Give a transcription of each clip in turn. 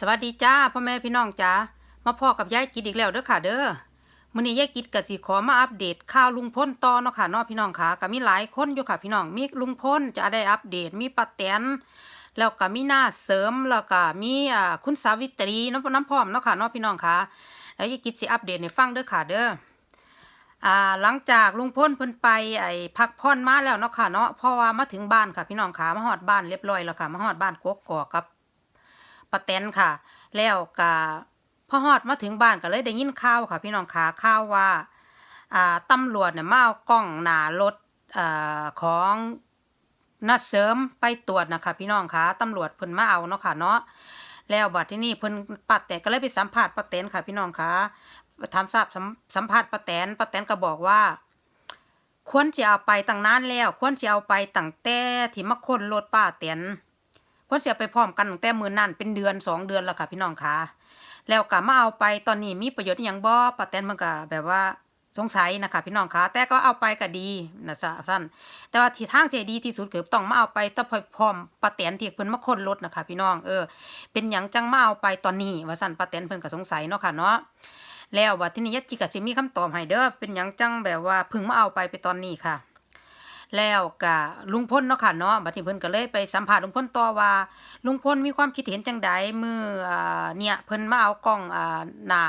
สวัสดีจ้าพ่อแม่พี่น้องจ้ามาพ่อกับยายกิดอีกแล้วเด้อค่ะ เด้อมื้อนี้ยายกิดก็สิขอมาอัปเดตข่าวลุงพลต่อเนาะค่ะเนาะพี่น้องค่ะก็มีหลายคนอยู่ค่ะพี่น้องมีลุงพลจะได้อัปเดตมีป้าแตนแล้วก็มีหน้าเสริมแล้วก็มีอ่าคุณสาวิตรีน้ำน้ำพร้อมเนาะค่ะเนาะพี่น้องค่ะแล้วยายกิดสิอัปเดตให้ฟังเด้อค่ะเด้ออ่าหลังจากลุงพลเพิ่นไปไอ้พักผ่อนมาแล้วเนาะค่ะเนาะเพราะว่ามาถึงบ้านค่ะพี่น้องค่ะมาฮอดบ้านเรียบร้อยแล้วค่ะมาฮอดบ้านกกอกกับ ป้าแตนค่ะ แล้วก็พอฮอดมาถึงบ้านก็เลยได้ยินข่าวค่ะ พี่น้องขาข่าวว่าอ่าตำรวจเนี่ยมาเอากล้องหน้ารถอ่าของนัดเสริมไปตรวจนะคะพี่น้องคะตำรวจเพิ่นมาเอาเนาะค่ะเนาะแล้วบัดที่นี่เพิ่นป้าแตนก็เลยไปสัมภาษณ์ป้าแตนค่ะ พี่น้องคะถามทราบสัมสัมภาษณ์ป้าแตนป้าแตนก็บอกว่า ควรจะเอาไปตั้งนานแล้ว ควรจะเอาไปตั้งแต่ที่มาค้นรถป้าแตน เพิ่นสิเอาไปพร้อมกันตั้งแต่มือนั้นเป็นเดือนสองเดือนแล้วค่ะพี่น้องค่ะแล้วก็มาเอาไปตอนนี้มีประโยชน์อหยังบ่ป้าแตนมันก็แบบว่าสงสัยนะคะพี่น้องค่ะแต่ก็เอาไปก็ดีนะซะสั้นแต่ว่าที่ทางที่ดีที่สุดคือต้องมาเอาไปแตะพร้อมป้าแตนที่เพิ่นมาค้นรถนะคะพี่น้องเออ เป็นหยังจังมาเอาไปตอนนี้ว่าซั่นป้าแตนเพิ่นก็สงสัยเนาะค่ะเนาะแล้วบัดทีนี้ยัดจิก็สิมีคำตอบให้เด้อเป็นหยังจังแบบว่าพิ่งมาเอาไปไปตอนนี้ค่ะ แล้วก็ลุงพลเนาะค่ะเนาะบัดนี้เพิ่นก็เลยไปสัมภาษณ์ลุงพลต่อว่า ลุงพลมีความคิดเห็นจังใดมืออ่าเนี่ยเพิ่นมาเอากล้องอ่าหน้า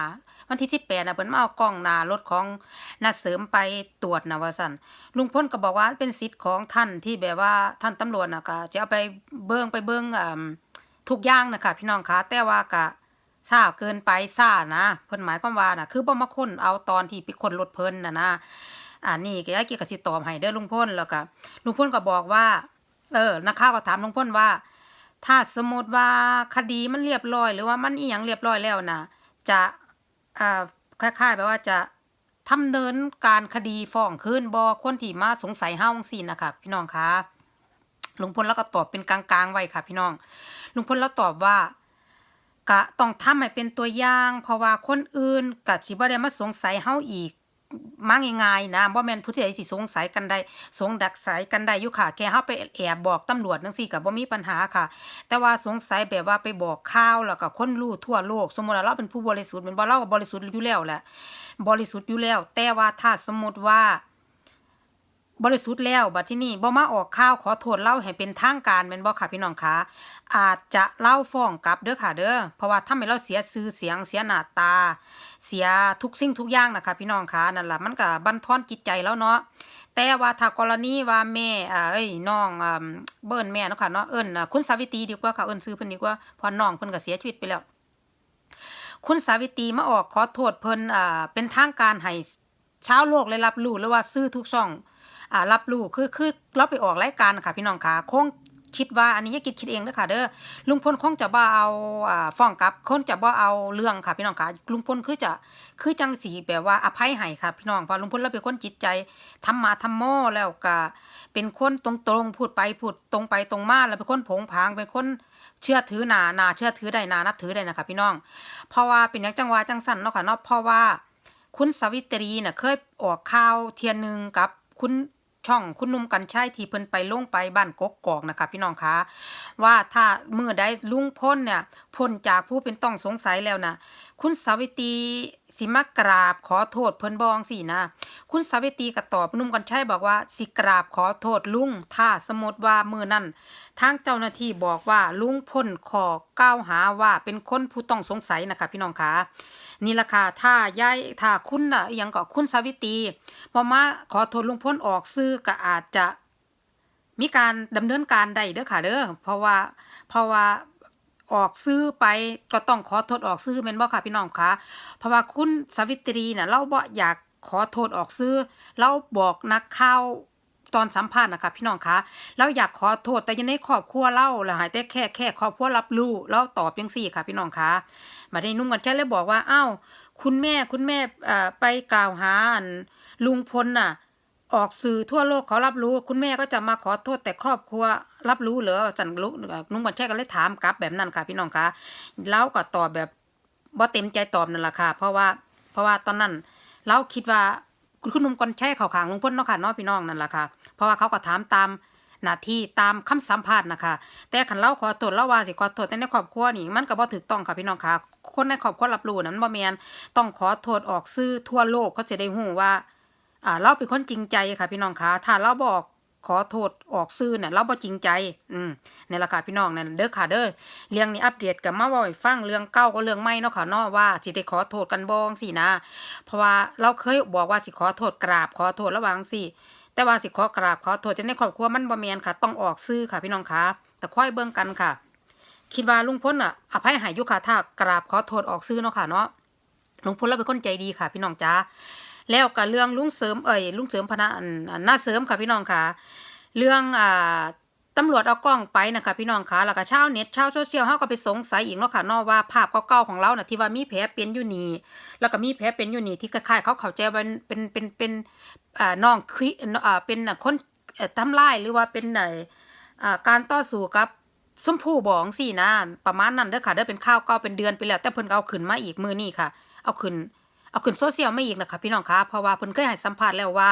วันที่18น่ะเพิ่นมาเอากล้องหน้ารถของนาเสริมไปตรวจนะว่าซั่นลุงพลก็บอกว่าเป็นสิทธิ์ของท่านที่แบบว่าท่านตำรวจน่ะก็จะเอาไปเบิ่งไปเบิ่งอ่าทุกอย่างนะคะพี่น้องคะแต่ว่าก็ซ่าเกินไปซ่านะ เพิ่นหมายความว่าน่ะคือบ่มาค้นเอาตอนที่ไปค้นรถเพิ่นน่ะนะ อ่านี่ก็ยายเกี่ยวกับสิตอบให้เด้อลุงพลแล้วก็ลุงพลก็บอกว่า เออนักข่าวก็ถามลุงพลว่า ถ้าสมมติว่าคดีมันเรียบร้อย หรือว่ามันอีหยังเรียบร้อยแล้วนะจะอ่าคล้ายๆแบบว่าจะทำเนินการคดีฟ้องคืนบ่คนที่มาสงสัยเฮาจังซี่นะคะพี่น้องคะลุงพลแล้วก็ตอบเป็นกลางๆไว้ค่ะ พี่น้อง ลุงพลแล้วตอบว่าก็ต้องทำให้เป็นตัวอย่าง เพราะว่าคนอื่นก็สิบ่ได้มาสงสัยเฮาอีก มาง่ายๆนะบ่แม่นผู้ใดสิสงสัยกันได้สงดักสายกันได้อยู่ค่ะ แค่เฮาไปแอบบอกตำรวจจังซี่ก็บ่มีปัญหาค่ะ แต่ว่าสงสัยแบบว่าไปบอกข่าวแล้วก็คนรู้ทั่วโลก สมมุติว่าเราเป็นผู้บริสุทธิ์แม่นบ่เราก็บริสุทธิ์อยู่แล้วแหละบริสุทธิ์อยู่แล้ว แต่ว่าถ้าสมมุติว่า บริสุทธิ์แล้วบัดที่นี่บ่มาออกข่าวขอโทษเล่าให้เป็นทางการแม่นบ่ค่ะพี่น้องคะอาจจะเล่าฟ้องกลับเด้อค่ะเด้อเพราะว่าทำให้เราเสียชื่อเสียงเสียหน้าตา เสียทุกสิ่งทุกอย่างนะคะพี่น้องคะนั่นล่ะมันก็บั่นทอนจิตใจแล้วเนาะแต่ว่าถ้ากรณีว่าแม่เอ้ยน้องเบิ้นแม่เนาะค่ะเนาะเอิ้นคุณสาวิตรีดีกว่าค่ะเอิ้นชื่อเพิ่นดีกว่าเพราะน้องเพิ่นก็เสียชีวิตไปแล้ว คุณสาวิตรีมาออกขอโทษเพิ่นอ่าเป็นทางการให้ชาวโลกได้รับรู้หรือว่าซื้อทุกช่อง รับรู้คือคือเราไปออกรายการค่ะ พี่น้องค่ะคงคิดว่าอันนี้อย่าคิดคิดเองเด้อค่ะเด้อลุงพลคงจะบ่เอาอ่าฟ้องกลับคงจะบ่เอาเรื่องค่ะ พี่น้องค่ะลุงพลคือจะคือจังสีแบบว่าอภัยให้ค่ะ พี่น้องเพราะลุงพลเราเป็นคนจิตใจทำมาทำโมแล้วก็เป็นคนตรงๆพูดไปพูดตรงไปตรงมาแล้วเป็นคนผงผางเป็นคนเชื่อถือหนาหนาเชื่อถือได้หนานับถือได้นะคะพี่น้อง เพราะว่าเป็นอย่างจังหวะจังสันเนาะค่ะเนาะเพราะว่าคุณสวิตรีน่ะเคยออกข่าวเทียนหนึ่งกับคุณ ช่องคุณนุ่มกัญชัยที่เพิ่นไปลงไปบ้านกกกอกนะคะ พี่น้องคะว่าถ้าเมื่อใดลุงพ้นเนี่ย พ้นจากผู้เป็นต้องสงสัยแล้วนะคุณสาวิตีสิมากราบขอโทษเพิ่นบองสินะคุณสาวิตีก็ตอบนุ่มกัญชัยบอกว่า สิกราบขอโทษลุงถ้าสมมติว่ามือนั้นทางเจ้าหน้าที่บอกว่าลุงพ้นขอกล่าวหาว่าเป็นคนผู้ต้องสงสัยนะคะพี่น้องคะนี่ล่ะค่ะถ้ายายถ้าคุณน่ะยังก็คุณสาวิตีบ่มาขอโทษลุงพลออกซื้อก็อาจจะมีการดำเนินการได้เด้อค่ะเด้อเพราะว่าเพราะว่า ออกซื้อไปก็ต้องขอโทษออกซื้อแม่นบ่ค่ะพี่น้องคะเพราะว่าคุณสวิตรีน่ะเราบ่อยากขอโทษออกซื้อเราบอกนักข่าวตอนสัมภาษณ์นะคะพี่น้องคะเราอยากขอโทษแต่ยังในครอบครัวเราแหละหายแต่แค่แค่ครอบครัวรับรู้เราตอบจังซี่ค่ะ พี่น้องคะมาได้นุ่มกันแค่เลยบอกว่าอ้าวคุณแม่คุณแม่ไปกล่าวหาลุงพลน่ะ ออกสื่อทั่วโลกเขารับรู้ คุณแม่ก็จะมาขอโทษแต่ครอบครัว รับรู้เหรอจันลุนุ่มกันแค่ก็เลยถามกลับแบบนั้นค่ะ พี่น้องคะเราก็ตอบแบบบ่เต็มใจตอบนั่นแหละค่ะ เพราะว่าเพราะว่าตอนนั้นเราคิดว่าคุณคุณนุ่มกันแค่เขาขางลุงพลเนาะค่ะเนาะพี่น้องนั่นแหละค่ะ เพราะว่าเขาก็ถามตามหน้าที่ตามคำสัมภาษณ์นะคะ แต่คันเราขอโทษเราว่าสิขอโทษแต่ในครอบครัวนี่มันก็บ่ถูกต้องค่ะพี่น้องค่ะ คนในครอบครัวรับรู้นั้นบ่แมนต้องขอโทษออกสื่อทั่วโลกเขาสิได้ฮู้ว่าอ่าเราเป็นคนจริงใจค่ะพี่น้องคะถ้าเราบอก ขอโทษออกซื่อเนี่ยเราบ่จริงใจ อืมนี่ละค่ะพี่น้องนั่นเด้อค่ะเด้อเรื่องนี้อัปเดตกับมาว่าให้ฟังเรื่องเก่าก็เรื่องใหม่เนาะค่ะเนาะว่าสิได้ขอโทษกันบ้องสินะ เพราะว่าเราเคยบอกว่าสิขอโทษกราบขอโทษระว่างสิแต่ว่าสิขอกราบขอโทษจะในครอบครัวมันบ่แมนค่ะ ต้องออกซื่อค่ะพี่น้องคะแต่ค่อยเบิ่งกันค่ะ คิดว่าลุงพลอะอภัยหายยู่ค่ะถ้ากราบขอโทษออกซื่อเนาะค่ะเนาะลุงพลเราเป็นคนใจดีค่ะ พี่น้องจ้า แล้วก็เรื่องลุงเสริมเอ่ยลุงเสริมพนันนหน้าเสริมค่ะพี่น้องค่ะ เรื่องอ่าตำรวจเอากล้องไปนะคะพี่น้องค่ะแล้วก็ชาวเน็ตชาวโซเชียลเฮาก็ไปสงสัยอีกเนาะค่ะเนาะว่าภาพเก่าๆของเราน่ะที่ว่ามีแผลเป็นอยู่นี่แล้วก็มีแผลเป็นอยู่นี่ที่คล้ายๆเขาเข้าใจว่าเป็นเป็นเป็นอ่าน้องคุยอ่าเป็นน่ะคนเอ่อทำลายหรือว่าเป็นไหนอ่าการต่อสู้กับชมพู่บองสี่นะประมาณนั้นเด้อค่ะเด้อเป็นข้าวเก่าเป็นเดือนไปแล้วแต่เพิ่นก็เอาขึ้นมาอีกมือนี่ค่ะ เอาขึ้น เอาขึ้นโซเชียลไม่อีกนะคะพี่น้องคะเพราะว่าเพิ่นเคยให้สัมภาษณ์แล้วว่า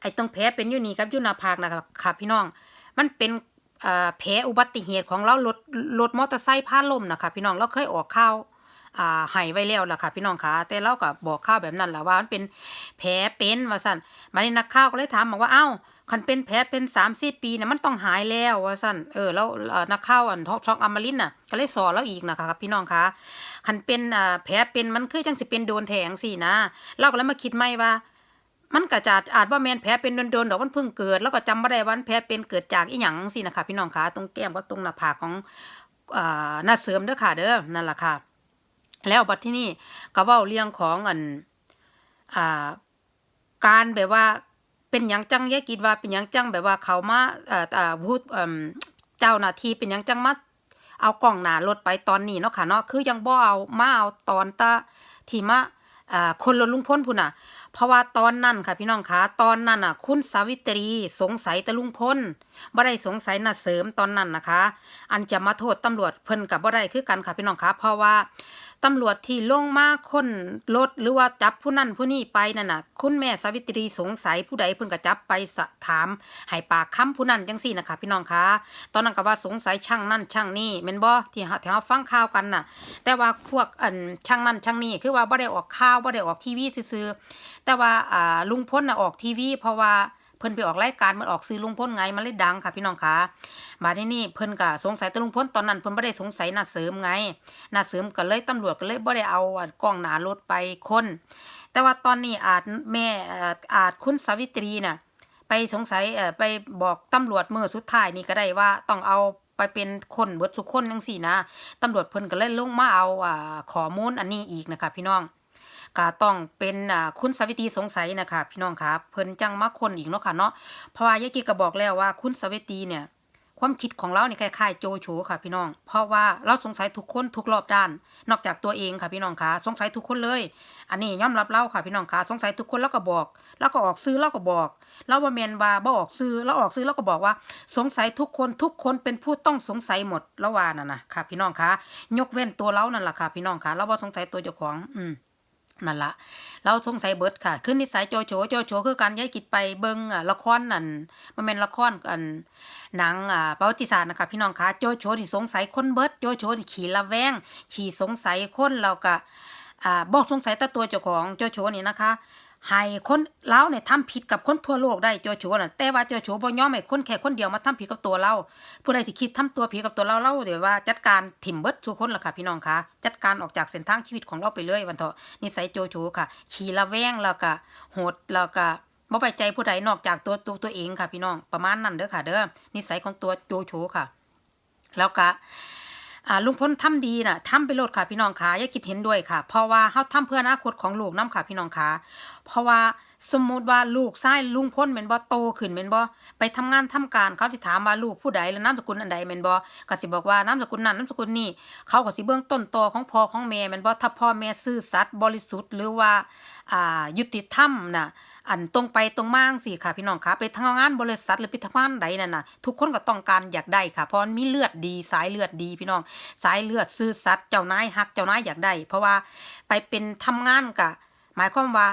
ไอ้ตรงแผลเป็นอยู่นี่กับอยู่หน้าผากนะคะค่ะพี่น้อง มันเป็นแผลอุบัติเหตุของเรารถรถมอเตอร์ไซค์พาล้มนะคะพี่น้องเราเคยออกข่าวอ่าให้ไว้แล้วล่ะค่ะพี่น้องคะแต่เราก็บอกข่าวแบบนั้นแหละว่ามันเป็นแผลเป็นว่าสั่นมาในนักข่าวก็เลยถามบอกว่าเอ้าคันเป็นแผลเป็นสามสี่ปีเนี่ยมันต้องหายแล้วว่าสั่นเออแล้วนักข่าวอันทอกช่องอมรินน่ะก็เลยสอนเราอีกนะคะพี่น้องคะ คันเป็นอ่าแผลเป็นมันคือจังสิเป็นโดนแทงสินะเราก็เลยมาคิดใหม่ว่า มันก็จะอาจว่าแมนแผลเป็นโดนๆดอกมันเพิ่งเกิด แล้วก็จำไม่ได้วันแผลเป็นเกิดจากอีหยังสินะคะพี่น้องคะตรงแก้มกับตรงหน้าผากของอ่าหน้าเสริมเด้อค่ะเด้อนั่นแหละค่ะ แล้วบัดที่นี่ก็เว้าเรื่องของอันอ่าการแบบว่าเป็นหยังจังแยกกิดว่าเป็นหยังจังแบบว่าเขามาเอ่ออ่าพูดเอ่มเจ้าหน้าที่เป็นหยังจังมา เอากล่องหนารถไปตอนนี้เนาะค่ะเนาะคือยังบ่เอามาเอาตอนตะที่มาอ่าคนรถลุงพ้นพุ่นน่ะ เพราะว่าตอนนั้นค่ะพี่น้องคะตอนนั้นน่ะ คุณสาวิตรีสงสัยตะลุงพ้นบ่ได้สงสัยน่ะเสริมตอนนั้นนะคะ อันจะมาโทษตำรวจเพิ่นกับบ่ได้คือกันค่ะพี่น้องคะเพราะว่า ตำรวจที่ลงมาค้นรถหรือว่าจับผู้นั้นผู้นี้ไปนั่นน่ะ คุณแม่สาวิตรีสงสัยผู้ใดเพิ่นก็จับไปสถามให้ปากคำผู้นั้นจังซี่นะคะพี่น้องคะตอนนั้นก็ว่าสงสัยช่างนั่นช่างนี่แม่นบ่ที่ที่เฮาฟังข่าวกันน่ะ แต่ว่าพวกอันช่างนั่นช่างนี่คือว่าบ่ได้ออกข่าวบ่ได้ออกทีวีซื่อๆแต่ว่าอ่าลุงพลน่ะออกทีวีเพราะว่า เพิ่นไปออกรายการมันออกซื้อลุงพลไงมันเลยดังค่ะพี่น้องคะมาที่นี่เพิ่นก็สงสัยแต่ลุงพลตอนนั้นเพิ่นบ่ได้สงสัยน่าเสริมไงน่าเสริมก็เลยตำรวจก็เลยบ่ได้เอากล้องหนารถไปค้นแต่ว่าตอนนี้อาจแม่อาจคุณสาวิตรีน่ะไปสงสัยไปบอกตำรวจเมื่อสุดท้ายนี่ก็ได้ว่าต้องเอาไปเป็นคนเบิดทุกคนจังซี่นะตำรวจเพิ่นก็เลยลงมาเอาอ่าข้อมูลอันนี้อีกนะคะพี่น้อง ก็ต้องเป็นอ่าคุณสาวิตรีสงสัยนะคะพี่น้องครับเพิ่นจังมาคนอีกเนาะค่ะเนาะเพราะว่ายายกิก็บอกแล้วว่าคุณสาวิตรีเนี่ยความคิดของเราเนี่ยคล้ายๆโจโฉค่ะพี่น้อง เพราะว่าเราสงสัยทุกคนทุกรอบด้าน นอกจากตัวเองค่ะพี่น้องคะสงสัยทุกคนเลย อันนี้ยอมรับเล่าค่ะพี่น้องคะสงสัยทุกคนแล้วก็บอก แล้วก็ออกซื้อแล้วก็บอกแล้วว่าแมนว่าบ่ออกซื้อแล้วออกซื้อแล้วก็บอกว่า สงสัยทุกคนทุกคนเป็นผู้ต้องสงสัยหมดล้วว่าน่ะนะค่ะพี่น้องคะยกเว้นตัวเรานั่นแหละค่ะพี่น้องคะเราบ่สงสัยตัวเจ้าของ อืม นั่นละเราสงสัยเบิดค่ะ ขึ้นนิสัยโจโฉโจโฉคือการย้ายกิจไปเบิงอะละครนั่นมันเป็นละครกันหนังอ่าประวัติศาสตร์นะคะพี่น้องคะโจโฉที่สงสัยคนเบิดโจโฉที่ขี่ละแวงขี่สงสัยคนเราก็อ่าบอกสงสัยแต่ตัวเจ้าของโจโฉนี่นะคะ ให้คนเราเนี่ยทำผิดกับคนทั่วโลกได้โจโฉน่ะแต่ว่าโจโฉบ่ยอมให้คนแค่คนเดียวมาทำผิดกับตัวเราผู้ใดที่คิดทำตัวผิดกับตัวเราเราเดี๋ยวว่าจัดการถิ่มเบิดทุกคนล่ะค่ะพี่น้องคะจัดการออกจากเส้นทางชีวิตของเราไปเลยวันเถอะนิสัยโจโฉค่ะ ขี่ละแวงแล้วก็โหดแล้วก็บ่ไว้ใจผู้ใดนอกจากตัวตัวตัวเองค่ะพี่น้องประมาณนั้นเด้อค่ะ เด้อนิสัยของตัวโจโฉค่ะ แล้วก็ อ่าลุงพลทำดีน่ะทำไปโลดค่ะพี่น้องคะอย่าคิดเห็นด้วยค่ะ เพราะว่าเฮาทำเพื่ออนาคตของลูกนํค่ะพี่น้องคะเพราะว่า สมมุติว่าลูกชายลุงพลแม่นบ่โตขึ้นแม่นบ่ไปทำงานทำการเขาสิถามว่าลูกผู้ใดแล้วนามสกุลอันใดแม่นบ่ก็สิบอกว่านามสกุลนั้นนามสกุลนี้เขาก็สิเบื้องต้นตอของพ่อของแม่แม่นบ่ถ้าพ่อแม่ซื่อสัตย์บริสุทธิ์หรือว่าอ่ายุติธรรมน่ะอันตรงไปตรงมาจั่งสิค่ะ พี่น้องคะไปทำงานบริษัทหรือไปทำงานใดนั่นน่ะทุกคนก็ต้องการอยากได้ค่ะเพราะมีเลือดดีสายเลือดดีพี่น้อง สายเลือดซื่อสัตย์เจ้านายฮักเจ้านายอยากได้ เพราะว่าไปเป็นทำงานกะหมายความว่า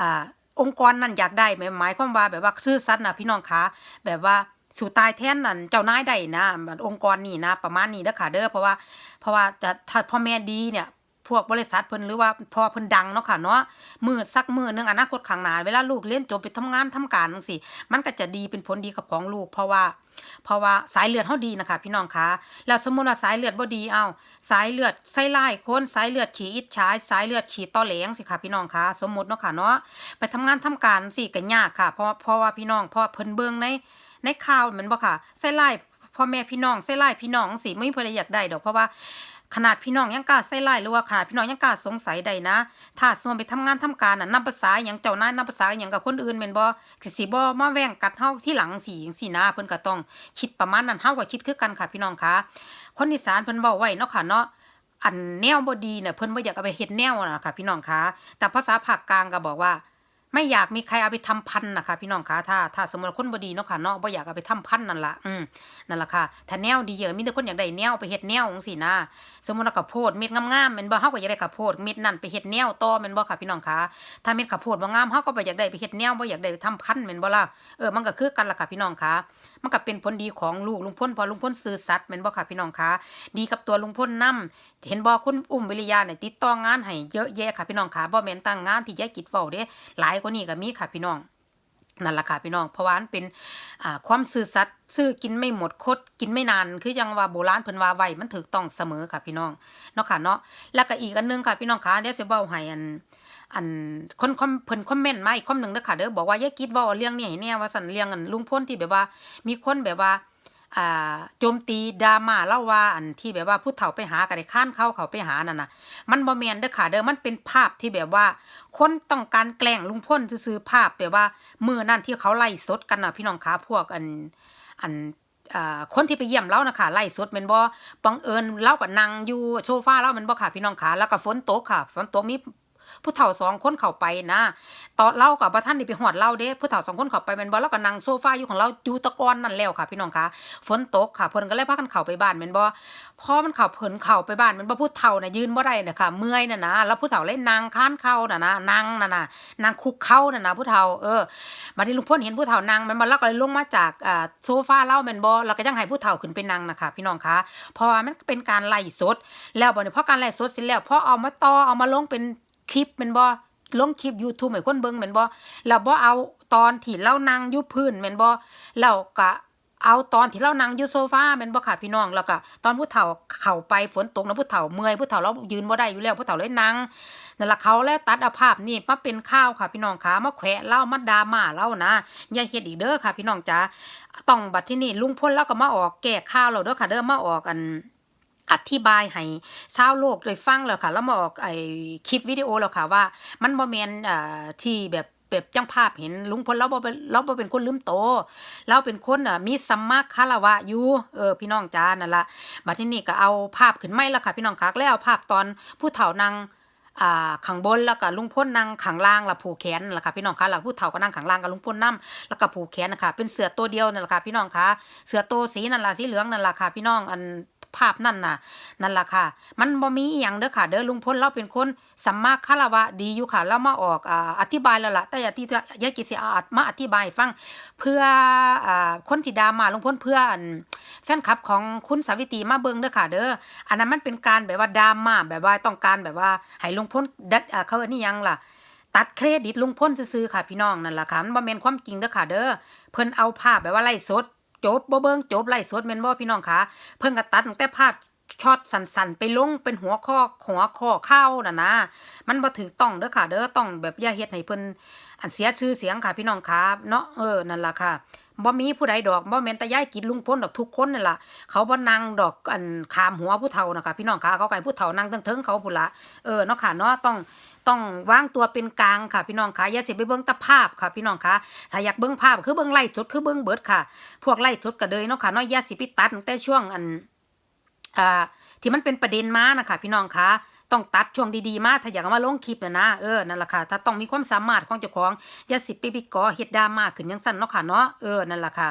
อ่า องค์กรนั่นอยากได้หมายหมายความว่าแบบว่าซื่อสัตย์นะพี่น้องคะแบบว่าสู่ตายแทนนั่นเจ้านายได้นะบัดองค์กรนี่นะ ประมาณนี้เด้อค่ะเด้อเพราะว่าเพราะว่าจะถ้าพ่อแม่ดีเนี่ย พวกบริษัทเพิ่นหรือว่าพอเพิ่นดังเนาะค่ะเนาะมือสักมือหนึงอนาคตข้างหน้าเวลาลูกเรียนจบไปทำงานทำการจังซี่มันก็จะดีเป็นผลดีกับของลูก เพราะว่า เพราะว่าสายเลือดเฮาดีนะคะ พี่น้องคะแล้วสมมุติว่าสายเลือดบ่ดีเอาสายเลือดไส้ไล่คนสายเลือดขี้อิจฉาสายเลือดขี้ต้อแหลงสิค่ะพี่น้องคะสมมุติเนาะค่ะเนาะไปทำงานทำการสิก็ยากค่ะเพราะเพราะว่าพี่น้องเพราะเพิ่นเบิ่งในในข่าวม่นบ่ค่ะไส้ไล่พ่อแม่พี่น้องไส้ไล่พี่น้องสิไม่มีผู้ใดอยากได้ดอกเพราะว่า ขนาดพี่น้องยังกล้าใส่ไล่หรือว่าขนาดพี่น้องยังกล้าสงสัยใดนะ ถ้าสมมติไปทำงานทำการน่ะนำภาษาอย่างเจ้านายนำภาษาอย่างกับคนอื่นแม่นบ่สิสิบ่มาแว่งกัดเฮาที่หลังสิจังซี่นะเพิ่นก็ต้องคิดประมาณนั้นเฮาก็คิดคือกันค่ะพี่น้องคะคนอีสานเพิ่นเว้าไว้เนาะค่ะเนาะอันแนวบ่ดีเนี่ยเพิ่นบ่อยากเอาไปเฮ็ดแนวน่ะค่ะพี่น้องคะแต่ภาษาภาคกลางก็บอกว่า ไม่อยากมีใครเอาไปทำพันนะคะพี่น้องคะถ้าถ้าสมมติคนบดีเนาะค่ะเนาะบ่อยากเอาไปทำพันนั่นละอืมนั่นละค่ะถ้าแนวดีเยอะมีแต่คนอยากได้แนวไปเฮ็ดแนวจังสินะสมมติว่าข้าวโพดเม็ดงามๆแม่นบ่เฮาก็อยากได้ข้าวโพดเม็ดนั่นไปเฮ็ดแนวต่อแม่นบ่ค่ะพี่น้องคะถ้าเม็ดข้าวโพดบ่งามเฮาก็บ่อยากได้ไปเฮ็ดแนวบ่อยากได้ไปทำพันแม่นบ่ล่ะเออมันก็คือกันล่ะค่ะพี่น้องคะมันก็เป็นผลดีของลูกลุงพลเพอลุงพลซื่อสัตย์แม่นบ่ค่ะพี่น้องคะดีกับตัวลุงพลนํเห็นบ่คุณอุ้มวิริยาเนี่ยติดต่องานให้เยอะแยะค่ะพี่น้องคะบ่แม่นตั้งงานที่ยายกิจเว้าเด้หลายกว่านี้ก็มีค่ะพี่น้องนั่นแหละค่ะพี่น้องเพราะว่ามันเป็นความซื่อสัตย์ซื้อกินไม่หมดคดกินไม่นานคือยังว่าโบราณเพิ่นว่าไว้มันถูกต้องเสมอค่ะพี่น้องเนาะค่ะเนาะแล้วก็อีกอันนึงค่ะพี่น้องคะเดี๋ยวสิเว้าให้อัน อันคนคอมเพิ่นคอมเมนต์มาอีกคอมหนึงเด้อค่ะเด้อบอกว่าย่าคิดว้าเรื่องนี้ให้แน่ว่าสั่นเรื่องอันลุงพลที่แบบว่า มีคนแบบว่าอ่าโจมตีดราม่าเล่าว่าอันที่แบบว่าผู้เฒ่าไปหาก็ได้ค้านเข้าเขาไปหานั่นน่ะ มันบ่แม่นเด้อค่ะเด้อมันเป็นภาพที่แบบว่า คนต้องการแกล้งลุงพลซื่อๆภาพแบบว่ามื้อนั้นที่เขาไล่สดกันน่ะพี่น้องคะพวกอันอันคนที่ไปเยี่ยมเรานะคะไล่สดแม่นบ่บังเอิญเราก็นั่งอยู่โซฟาเราม่นบ่ค่ะพี่น้องคะแล้วก็ฝนตกค่ะฝนตกมี ผู้เฒ่าสองคนเข้าไปนะตอนเล่ากับบ่ท่านได้ไปฮอดเล่าเด้ผู้เฒ่าสองคนเข้าไปแม่นบ่แล้วก็นั่งโซฟาอยู่ของเราอยู่ตะกอนนั่นแล้วค่ะ พี่น้องคะฝนตกค่ะเพิ่นก็เลยพากันเข้าไปบ้านแม่นบ่พอมันเข้าเพิ่นเข้าไปบ้านแม่นบ่ผู้เฒ่าน่ะยืนบ่ได้น่ะค่ะเมื่อยน่ะนะแล้วผู้เฒ่าเลยนั่งค้านเข่าน่ะนะนั่งน่ะนะนั่งคุกเข่าน่ะนะผู้เฒ่าเออบัดนี้ลุงพลเห็นผู้เฒ่านั่งแม่นบ่แล้วก็เลยลงมาจากอ่าโซฟาเล่าแม่นบ่แล้วก็ยังให้ผู้เฒ่าขึ้นไปนั่งน่ะค่ะพี่น้องคะเพราะว่ามันเป็นการไล่สด แล้วบัดนี้พอการไล่สดเสร็จแล้วพอเอามาต่อเอามาลงเป็น คลิปม่นบ่ลงคลิป YouTube ให้คนเบิ่งแม่นบ่แล้วบ่เอาตอนที่เรานั่งอยู่พื้นแม่นบ่แล้วก็เอาตอนที่เรานั่งอยู่โซฟาแม่นบ่ค่ะพี่น้องแล้วก็ตอนผู้เฒ่าเข้าไปฝนตกแล้วผู้เฒ่าเมื่อยผู้เฒ่าเรายืนบ่ได้อยู่แล้วผู้เฒ่าเลยนั่งนั่นล่ะเขาแล้วตัดอาภาพนี่มาเป็นข่าวค่ะพี่น้องค่ะมาแขวะเล่ามาดาม่าเล่านะอย่าเฮ็ดอีกเด้อค่ะ พี่น้องจ๋าต้องบัดที่นี่ลุงพลแล้วก็มาออกแก้ข่าวแล้วเด้อค่ะเด้อมาออกอัน อธิบายให้ชาวโลกได้ฟังแล้วค่ะ แล้วมาออกไอ้คลิปวิดีโอแล้วค่ะว่า มันบ่แมนอ่าที่แบบแบบจังภาพเห็นลุงพลเราบ่เป็นเราบ่เป็นคนลืมโต เราเป็นคนอะมีสัมมาคารวะอยู่เออพี่น้องจ้านั่นละบัดทีนี้ก็เอาภาพขึ้นไม่แล้วค่ะ พี่น้องคะแล้วเอาภาพตอนผู้เฒ่านั่งอ่าข้างบนแล้วก็ลุงพลนั่งข้างล่างแล้วผูกแขนนั่นล่ะค่ะพี่น้องคะแล้วผู้เฒ่าก็นั่งข้างล่างกับลุงพลนํแล้วก็ผูกแขนนะคะเป็นเสือตัวเดียวนั่นล่ะค่ะพี่น้องคะเสือตัวสีนั่นล่ะสีเหลืองนั่นล่ะค่ะพี่น้องอัน ภาพนั่นน่ะ นั่นล่ะค่ะ มันบ่มีอีหยังเด้อค่ะ เด้อลุงพลเราเป็นคนสัมมาคารวะดีอยู่ค่ะแล้วมาออกอธิบายแล้วล่ะแต่อย่าที่ยายกิจสิอาจมาอธิบายฟังเพื่ออคนที่ดามาลุงพลเพื่อนแฟนคลับของคุณสาวิตีมาเบิงเด้อค่ะ เด้ออันนั้นมันเป็นการแบบว่าดราม่าแบบว่าต้องการแบบว่าให้ลุงพลดัดเขาเอิ้นนี่ยังล่ะตัดเครดิตลุงพลซื่อค่ะพี่น้องนั่นล่ะค่ะมันบ่แม่นความจริงเด้อค่ะเด้อเพิ่นเอาภาพแบบว่าไล่สด จบบ่เบิ่งจบไล่สดแม่นบ่พี่น้องคะเพิ่นก็ตัดตั้งแต่ภาพช็อตสั้นๆ ไปลงเป็นหัวข้อหัวข้อเข้าน่ะนะ มันบ่ถูกต้องเด้อค่ะ เด้อต้องแบบอย่าเฮ็ดให้เพิ่นอันเสียชื่อเสียงค่ะพี่น้องคะเนาะเออนั่นล่ะค่ะบ่มีผู้ใดดอกบ่แม่นแต่ยายกินลุงพลดอกทุกคนนั่นล่ะเขาบ่นั่งดอกอันขามหัวผู้เฒ่านะคะพี่น้องคะเขาก็ให้ผู้เฒ่านั่งเทิงๆเขาพุ่นละเออเนาะค่ะเนาะต้องต้องวางตัวเป็นกลางค่ะพี่น้องคะอย่าสิไปเบิ่งต่ภาพค่ะพี่น้องคะถ้าอยากเบิ่งภาพคือเบิ่งไล่สดคือเบิ่งเบิดค่ะ พวกไล่สดก็เลยเนาะค่ะเนาะอย่าสิไปตัดแต่ช่วงอันอ่าที่มันเป็นประเด็นมานะคะพี่น้องคะต้องตัดช่วงดีๆมาถ้าอยากมาลงคลิปน่ะนะเออนั่นแหละค่ะถ้าต้องมีความสามารถของเจ้าของอย่าสิไปไปก่อเฮ็ดดราม่าขึ้นจังซั่นเนาะค่ะเนาะเออนั่นแหละค่ะ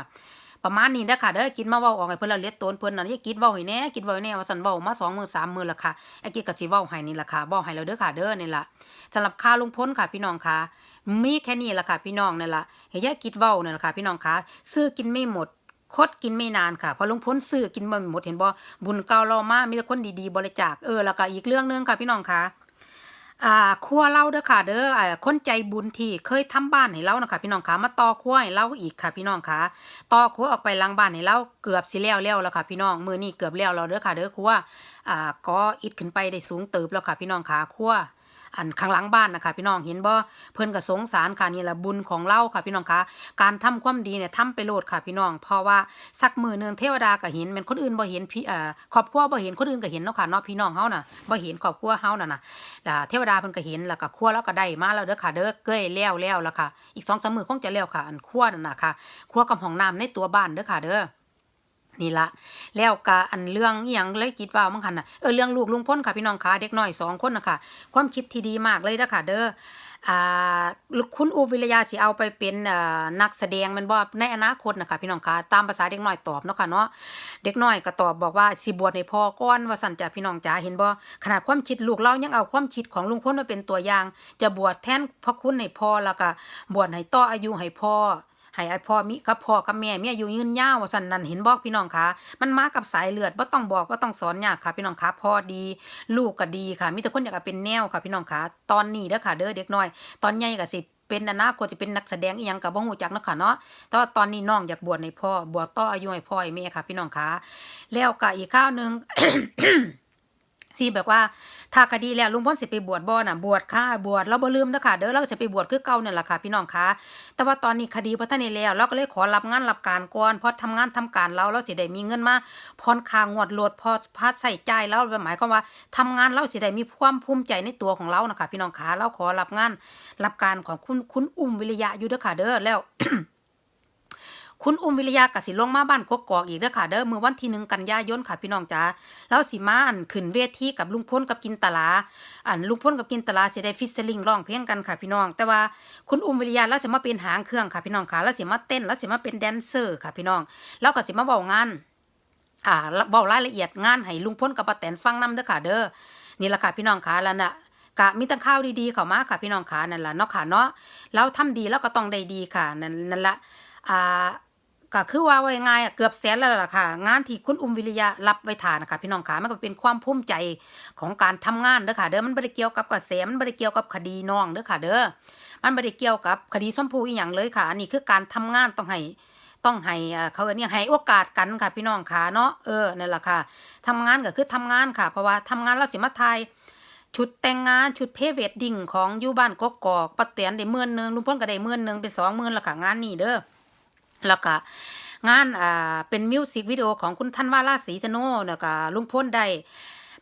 ประมาณนี้เด้อค่ะเด้อกินมาเว้าออกให้เพิ่นละเลียดโตนเพิ่นน่ะอย่ากินเว้าให้แน่กินเว้าให้แน่ว่าซั่นเว้ามา2มื้อ3มื้อละค่ะไอ้กินก็สิเว้าให้นี่ล่ะค่ะเว้าให้แล้วเด้อค่ะเด้อนี่ล่ะสำหรับค่าลุงพลค่ะพี่น้องค่ะมีแค่นี้ล่ะค่ะพี่น้องนั่ล่ะให้ยายกิดเว้านั่ล่ะค่ะพี่น้องค่ะซื้อกินไม่หมดคดกินไม่นานค่ะเพอลงพ้นซื้อกินบ่หมดเห็นบ่บุญเก่าเรามามีแต่คนดีๆบริจาคเออแล้วก็อีกเรื่องนึงค่ะพี่น้องค่ะ อ่าครัวเราเด้อค่ะ เด้ออ่าคนใจบุญที่เคยทำบ้านให้เรานะคะพี่น้องค่ะมาต่อครัวให้เราอีกค่ะ พี่น้องค่ะต่อครัวออกไปหลังบ้านให้เราเกือบสิแล้วแล้วแล้วค่ะ พี่น้องมือนี้เกือบแล้วแล้วเด้อค่ะ เด้อครัวอ่าก็อิดขึ้นไปได้สูงเติบแล้วค่ะ พี่น้องค่ะครัว อันข้างหลังบ้านนะคะพี่น้องเห็นบ่เพิ่นก็สงสารค่ะนี่แหละบุญของเราค่ะพี่น้องคะการทำความดีเนี่ยทำไปโลดค่ะพี่น้อง เพราะว่าสักมือหนึงเทวดาก็เห็นแม่นคนอื่นบ่เห็นพี่เอ่อครอบครัวบ่เห็นคนอื่นก็เห็นเนาะค่ะเนาะพี่น้องเฮาน่ะบ่เห็นครอบครัวเฮาน่ะนะอ่าเทวดาเพิ่นก็เห็นแล้วก็ครัวเราก็ได้มาแล้วเด้อค่ะเด้อเกยแล้วแล้วแล้วค่ะ อีก2-3มื้อคงจะแล้วค่ะ อันครัวนั่นน่ะค่ะครัวกับห้องน้ำในตัวบ้านเด้อค่ะเด้อ นี่ละแล้วก็อันเรื่องอหยังเลยคิดว่ามั้งคันน่ะเออเรื่องลูกลุงพ้นค่ะพี่น้องคะเด็กน้อยสองคนนะคะความคิดที่ดีมากเลยนะคะเด้ออ่าคุณอูวิรยาสิเอาไปเป็นนักแสดงมันบ่ในอนาคตนะคะพี่น้องคะตามภาษาเด็กน้อยตอบเนาะค่ะเนาะเด็กน้อยก็ตอบบอกว่าสิบวชให้พ่อก่อนว่าสันจะพี่น้องจ๋าเห็นบ่ขนาดความคิดลูกเรายังเอาความคิดของลุงพ้นมาเป็นตัวอย่าง จะบวชแทนพระคุณให้พ่อแล้วก็บวชให้ต่ออายุให้พ่อ ให้ไอพ่อมีกับพ่อกับแม่มีอายุยืนยาวว่าสันนั่นเห็นบอกพี่น้องคะมันมากับสายเลือดบ่ต้องบอกบ่ต้องสอนยากค่ะ พี่น้องคะพ่อดี ลูกก็ดีค่ะ มีแต่คนอยากเป็นแนวค่ะ พี่น้องคะตอนนี้เด้อค่ะ เด้อเด็กน้อย ตอนใหญ่ก็สิเป็นอนาคตสิเป็นนักแสดงอีหยังก็บ่ฮู้จักเนาะค่ะเนาะ แต่ว่าตอนนี้น้องอยากบวชให้พ่อบวชต่ออายุให้พ่อให้แม่ค่ะ พี่น้องคะแล้วก็อีกข้าวหนึง สิแบบว่าถ้าคดีแล้วลุงพ่นสิไปบวชบ่น่ะบวชค่ะบวชแล้วบ่ลืมเด้อค่ะเด้อเราก็จะไปบวชคือเก่าเนั่นล่ะค่ะพี่น้องคะแต่ว่าตอนนี้คดีบ่ทันได้แล้วเราก็เลยขอรับงานรับการก่อนเพราะทำงานทำการเราเราสิได้มีเงินมาผ่อนค่างวดรถพอพาใส่ใจแล้วหมายความว่าทำงานเราสิได้มีความภูมิใจในตัวของเรานะคะพี่น้องคะเราขอรับงานรับการของคุณคุณอุ้มวิริยะอยู่เด้อค่ะเด้อแล้ว คุณอุ้มวิริยะกสิลงมาบ้านกกอกอีกเด้อค่ะเด้อมือวันที่หนึ่งกันยายนค่ะพี่น้องจ๋าแล้วสิมาอันขึ้นเวทีกับลุงพ้นกับกินตลา อันลุงพ้นกับกินตลาสิได้ฟิชเชอร์ลิงร้องเพลงกันค่ะพี่น้อง แต่ว่าคุณอุ้มวิริยะแล้วสิมาเป็นหางเครื่องค่ะพี่น้องค่ะแล้วสิมาเต้นแล้วสิมาเป็นแดนเซอร์ค่ะพี่น้อง แล้วก็สิมาเว้างานอ่าเว้ารายละเอียดงานให้ลุงพ้นกับป้าแตนฟังนํเด้อค่ะเด้อนี่ละค่ะพี่น้องค่ะแล้วน่ะกะมีตั้งข้าวดีๆเข้ามาค่ะพี่น้องค่ะนั่นล่ะเนาะค่ะเนาะเราทำดีแล้วก็ต้องได้ดีค่ะนั่นนั่นละอ่า ก็คือว่าวง่ายังไงอะเกือบแสนแล้วล่ะค่ะ งานที่คุณอุ้มวิริยะรับไว้ทานนะคะพี่น้องขามันก็เป็นความภูมิใจของการทำงานเด้อค่ะ เด้อมันไม่ได้เกี่ยวกับกระแสมันไม่ได้เกี่ยวกับคดีน้องเด้อค่ะ เด้อมันไม่ได้เกี่ยวกับคดีส้มพูอีหยังเลยค่ะ อันนี้คือการทำงานต้องให้ต้องให้เขาเนี่ยให้โอกาสกันค่ะ พี่น้องขาเนาะเออนั่นแหละค่ะทำงานก็คือทำงานค่ะ เพราะว่าทำงานแล้วสิมาไทยชุดแต่งงานชุดเพเวดดิ้งของอยู่บ้านกกอกป้าแตนได้หมื่นหนึ่งลุงพลก็ได้หมื่นหนึ่งเป็นสองหมื่นแล้วค่ะงานนี้เด้อ แล้วก็งานอ่าเป็นมิวสิกวิดีโอของคุณท่านว่าราศีธนูแล้วก็ลุงพ้นได้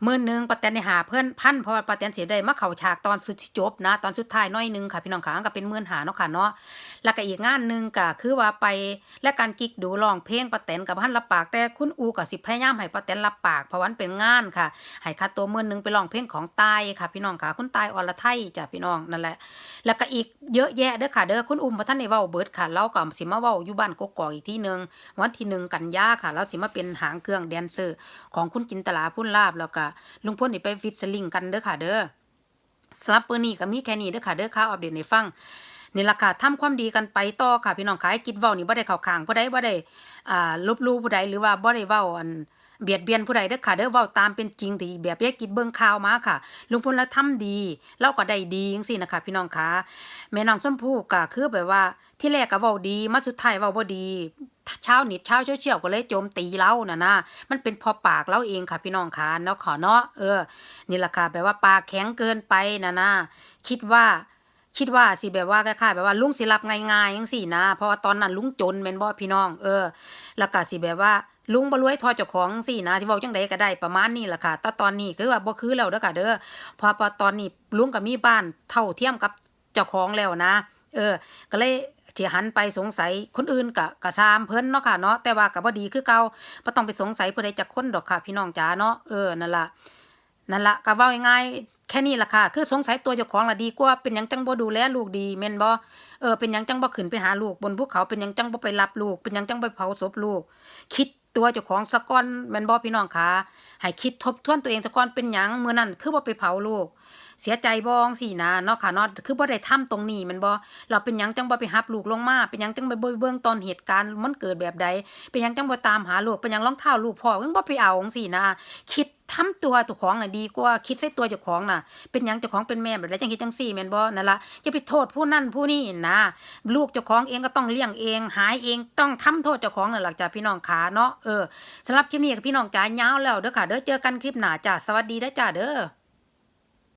มื่อนึงป้าแตนในหาเพื่อนพันเพราะว่าป้าแตนเสียได้มาเข่าฉากตอนสุดจบนะ ตอนสุดท้ายน้อยหนึงค่ะพี่น้องขาก็เป็นหมื่นหาเนาะค่ะเนาะแล้วก็อีกงานหนึงก็คือว่าไปและการกิกดูร้องเพลงป้าแตนกับพันรับปากแต่คุณอูกับสิพยายามให้ป้าแตนรับปากเพราะวันเป็นงานค่ะให้ค่าตัวหมื่นหนึงไปร้องเพลงของตายค่ะ พี่น้องค่ะคุณตายอรไทยจ้ะพี่น้องนั่นแหละ แล้วก็อีกเยอะแยะเด้อค่ะเด้อคุณอุ้มพระท่านในเว้าเบิดค่ะเราก็สิมาเว้าอยู่บ้านกกอกอีกที่หนึ่งวันที่หนึ่งกันยาค่ะแล้วสิมาเป็นหางเครื่องแดนเซอร์ของคุณจินตลาพุ่นลาบแล้วก็ลุงพ่นนี่ไปฟิตสลิงกันเด้อค่ะ เด้อสำหรับเปอร์นี้ก็มีแค่นี้เด้อค่ะเด้อข่าวอัปเดตในฟังนี่ละค่ะทำความดีกันไปต่อค่ะพี่น้องค่ะให้กิดเว้านี่บ่ได้เข้าข้างผู้ใดบ่ได้อ่าลบลู่ผู้ใดหรือว่าบ่ได้เว้าอันเบียดเบียนผู้ใดเด้อค่ะเด้อเว้าตามเป็นจริงที่แบบแยกกิดเบิ่งข่าวมาค่ะ ลุงพลแล้วทำดีเราก็ได้ดีจังซี่นะคะพี่น้องคะแม่น้องชมพู่ก็คือแบบว่าที่แรกก็เว้าดีมาสุดท้ายเว้าบ่ดี ชาวเน็ตชาวเชียลก็เลยโจมตีเราน่ะนะมันเป็นพอปากเราเองค่ะพี่น้องคะเนาะขอเนาะเออนี่ล่ะค่ะแบบว่าปากแข็งเกินไปน่ะนะคิดว่าคิดว่าสิแบบว่าคล้ายๆแบบว่าลุงสิรับง่ายๆจังซี่นะ เพราะว่าตอนนั้นลุงจนแม่นบ่พี่น้องเออ แล้วก็สิแบบว่าลุงบ่รวยทอเจ้าของสินะที่เว้าจังใดก็ได้ประมาณนี้ล่ะค่ะแต่ตอนนี้คือว่าบ่คือแล้วเด้อค่ะเด้อพอพอตอนนี้ลุงก็มีบ้านเท่าเทียมกับเจ้าของแล้วนะ เออ ก็เลย สิหันไปสงสัยคนอื่นก็ก็ซามเพิ่นเนาะค่ะเนาะแต่ว่าก็บ่ดีคือเก่าบ่ต้องไปสงสัยผู้ใดจักคนดอกค่ะ พี่น้องจ๋าเนาะเออนั่นล่ะนั่นละก็เว้าง่ายๆแค่นี้ล่ะค่ะ คือสงสัยตัวเจ้าของละดีกว่าเป็นยังจังบ่ดูแลลูกดีแม่นบ่เออเป็นยังจังบ่ขึ้นไปหาลูกบนภูเขาเป็นยังจังบ่ไปรับลูก เป็นยังจังบ่ไปเผาศพลูก คิดตัวเจ้าของซะก่อนแม่นบ่พี่น้องคะให้คิดทบทวนตัวเองซะก่อนเป็นยังมื้อนั้นคือบ่ไปเผาลูก เสียใจบองสินะเนาะค่ะเนาะคือบ่ได้ทำตรงนี้มันบ่เราเป็นหยังจังบ่ไปหับลูกลงมา เป็นหยังจังไปเบิ่งเบิ่งตอนเหตุการณ์มันเกิดแบบใด เป็นหยังจังบ่ตามหาลูกเป็นหยังรองเท้าลูกพ่อยังบ่ไปเอาจังซี่นะ คิดทำตัวเจ้าของน่ะดีกว่าคิดใส่ตัวเจ้าของน่ะ เป็นหยังเจ้าของเป็นแม่แบบใดจังเฮ็ดจังซี่แม่นบ่นั่นล่ะอย่าไปโทษผู้นั่นผู้นี่นะลูกเจ้าของเองก็ต้องเลี้ยงเอง หายเองต้องทำโทษเจ้าของนั่นล่ะจ้ะพี่น้องขาเนาะเออสำหรับคลิปนี้กับพี่น้องจ๋ายาวแล้วเด้อค่ะเด้อเจอกันคลิปหน้าจ้ะสวัสดีเด้อจ้าเด้อ